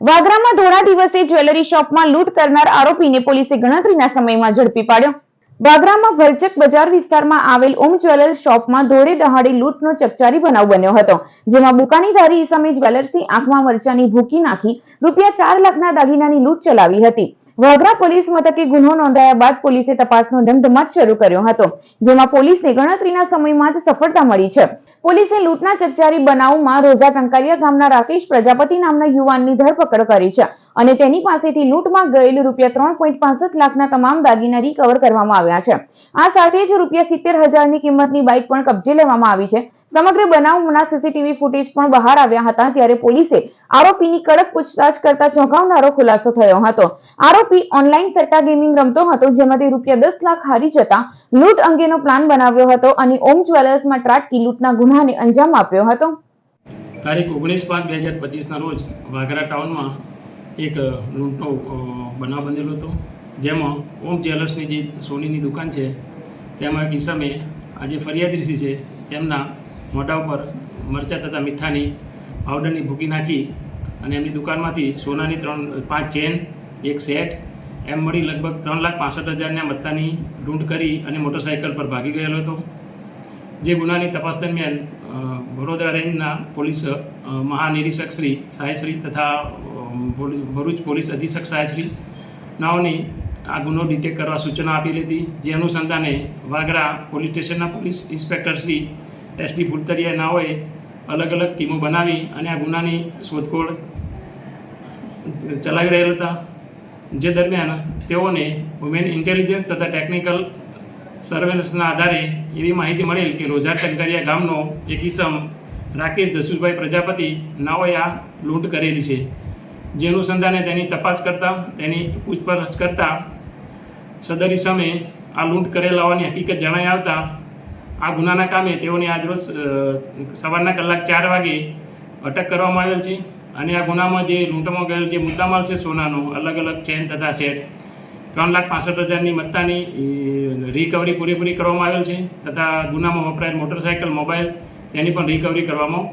વાગરામાં ધોળા દિવસે જ્વેલરી શોપમાં લૂંટ કરનાર આરોપીને પોલીસે ગણતરીના સમયમાં ઝડપી પાડ્યો. વાગરામાં ભરચક બજાર વિસ્તારમાં આવેલ ઓમ જ્વેલર શોપમાં ધોળે દહાડે લૂંટનો ચકચારી બનાવ બન્યો હતો, જેમાં બુકાનીધારી ઇસમે જ્વેલર્સની આંખમાં મરચાની ભૂકી નાખી રૂપિયા ચાર લાખના દાગીનાની લૂંટ ચલાવી હતી. વાગરા પોલીસ મથકે ગુનો નોંધાયા બાદ પોલીસે તપાસનો ધમધમાટ શરૂ કર્યો હતો, જેમાં પોલીસને ગણતરીના સમયમાં જ સફળતા મળી છે. પોલીસે લૂંટના ચકચારી બનાવમાં રોઝા ટંકારિયા ગામના રાકેશ પ્રજાપતિ નામના યુવાનની ધરપકડ કરી છે. અને તેની પાસેથી લૂંટમાં ગયેલ રૂપિયા ત્રણ પોઈન્ટ પાસઠ લાખના તમામ દાગીના રિકવર કરવામાં આવ્યા છે. આ સાથે જ રૂપિયા સિત્તેર હજારની કિંમતની બાઇક પણ કબજે લેવામાં આવી છે. સમગ્ર બનાવના સીસીટીવી ફૂટેજ પણ બહાર આવ્યા હતા ત્યારે પોલીસે આરોપીની કડક પૂછતાછ કરતા ચોંકાવનારો ખુલાસો થયો હતો. આરોપી ઓનલાઈન સટ્ટા ગેમિંગ રમતો હતો, જેમાંથી રૂપિયા દસ લાખ હારી જતા લૂંટ અંગેનો પ્લાન બનાવ્યો હતો અને ઓમ જ્વેલર્સમાં ત્રાટકી લૂંટના ગુનાને અંજામ આપ્યો હતો. તારીખ ઓગણીસ પાંચ બે હજાર પચીસના રોજ વાઘરા ટાઉનમાં એક લૂંટનો બનાવ બનેલો હતો. જેમાં ઓમ જ્વેલર્સની જે સોનીની દુકાન છે તેમાં એક ઈસમે આજે ફરિયાદીસી છે તેમના મોઢા ઉપર મરચાં તથા મીઠાની પાવડરની ભૂકી નાખી અને એમની દુકાનમાંથી સોનાની ત્રણ પાંચ ચેન એક સેટ એમ મળી લગભગ ત્રણ લાખ પાસઠ હજારના મત્તાની ઢૂંઢ કરી અને મોટરસાઇકલ પર ભાગી ગયેલો હતો. જે ગુનાની તપાસ દરમિયાન વડોદરા રેન્જના પોલીસ મહાનિરીક્ષક શ્રી સાહેબશ્રી તથા અ, ભરૂ- ભરૂચ પોલીસ અધિક્ષક સાહેબશ્રી આ ગુનો ડિટેક્ટ કરવા સૂચના આપેલી હતી જે અનુસંધાને વાગરા પોલીસ સ્ટેશનના police inspector Shri S D Phultariya નાઓએ અલગ અલગ ટીમો બનાવી અને આ ગુનાની શોધખોળ ચલાવી રહેલ હતા. જે દરમિયાન તેઓને વુમેન ઇન્ટેલિજન્સ તથા ટેકનિકલ સર્વેલન્સના આધારે એવી માહિતી મળેલ કે રોજા ટંકરિયા ગામનો એક ઈસમ રાકેશ જસુભાઈ પ્રજાપતિ નાઓએ આ લૂંટ કરેલી છે. જે અનુસંધાને તેની તપાસ કરતાં, તેની પૂછપરછ કરતાં, સદરી સામે આ લૂંટ કરેલ હોવાની હકીકત જણાઈ આવતા, આ ગુનાના કામે તેઓને આજરોજ સવારના કલાક ચાર વાગે અટક કરવામાં આવેલ છે અને આ ગુનામાં જે લૂંટમાં ગયેલ જે મુદ્દામાલ છે સોનાનો, અલગ અલગ ચેન તથા સેટ ત્રણ લાખ પાસઠ હજારની મત્તાની રિકવરી પૂરેપૂરી કરવામાં આવેલ છે તથા ગુનામાં વપરાયેલ મોટરસાઇકલ મોબાઈલ તેની પણ રિકવરી કરવામાં